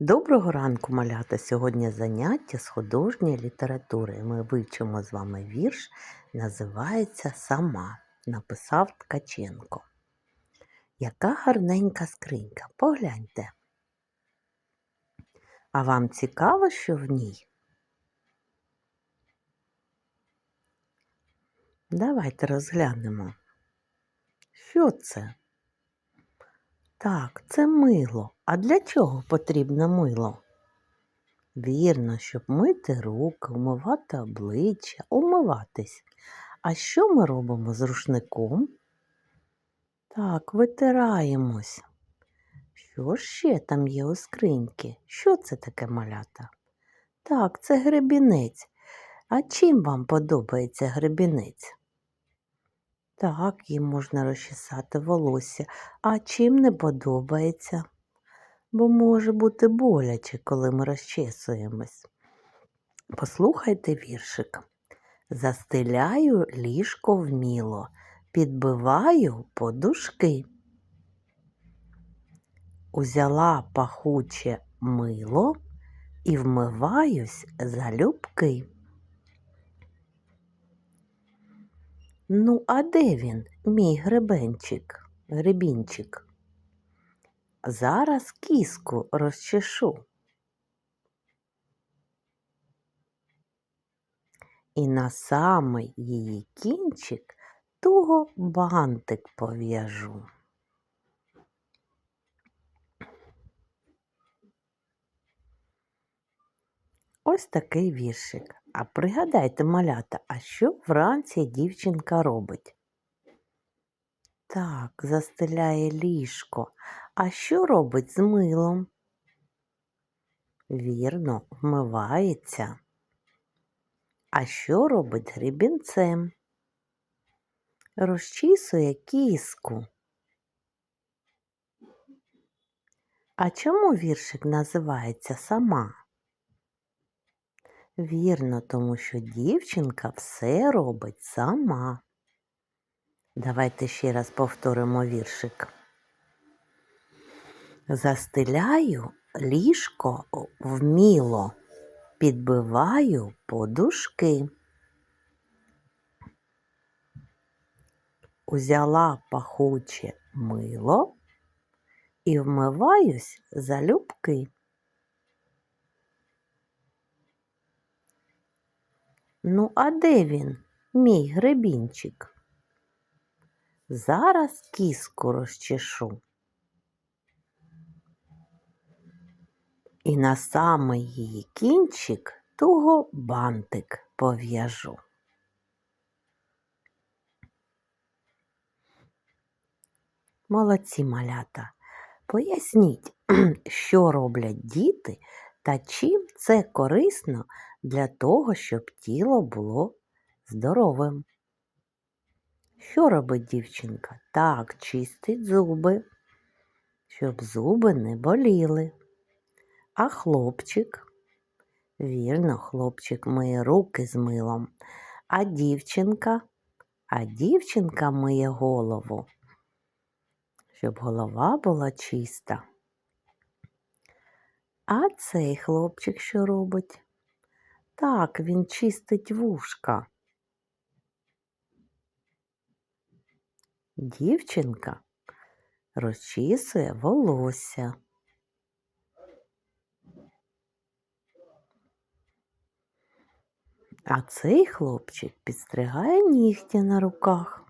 Доброго ранку, малята! Сьогодні заняття з художньої літератури. Ми вивчимо з вами вірш, називається Сама. Написав Ткаченко. Яка гарненька скринька, погляньте. А вам цікаво, що в ній? Давайте розглянемо. Що це? Так, це мило. А для чого потрібно мило? Вірно, щоб мити руки, умивати обличчя, умиватись. А що ми робимо з рушником? Так, витираємось. Що ще там є у скриньки? Що це таке малята? Так, це гребінець. А чим вам подобається гребінець? Так, їм можна розчесати волосся, а чим не подобається? Бо може бути боляче, коли ми розчесуємось. Послухайте віршик. Застеляю ліжко вміло, підбиваю подушки. Узяла пахуче мило і вмиваюсь залюбки. Ну, а де він, мій гребенчик, гребінчик? Зараз кіску розчешу. І на самий її кінчик туго бантик пов'яжу. Ось такий віршик. А пригадайте, малята, а що вранці дівчинка робить? Так, застеляє ліжко. А що робить з милом? Вірно, вмивається. А що робить грібінцем? Розчісує кіску. А чому віршик називається сама? Вірно, тому що дівчинка все робить сама. Давайте ще раз повторимо віршик. Застеляю ліжко вміло, підбиваю подушки. Узяла пахуче мило і вмиваюсь залюбки. Ну, а де він, мій гребінчик? Зараз кіску розчешу. І на самий її кінчик туго бантик пов'яжу. Молодці малята. Поясніть, що роблять діти та чим це корисно для того, щоб тіло було здоровим. Що робить дівчинка? Так, чистить зуби, щоб зуби не боліли. А хлопчик, вірно, хлопчик миє руки з милом, а дівчинка, а дівчинка миє голову, щоб голова була чиста. А цей хлопчик що робить? Так, він чистить вушка. Дівчинка розчісує волосся. А цей хлопчик підстригає нігті на руках.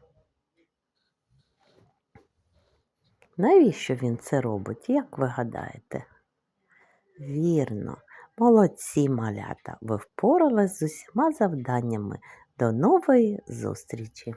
Навіщо він це робить, як ви гадаєте? Вірно, молодці малята, ви впорались з усіма завданнями. До нової зустрічі!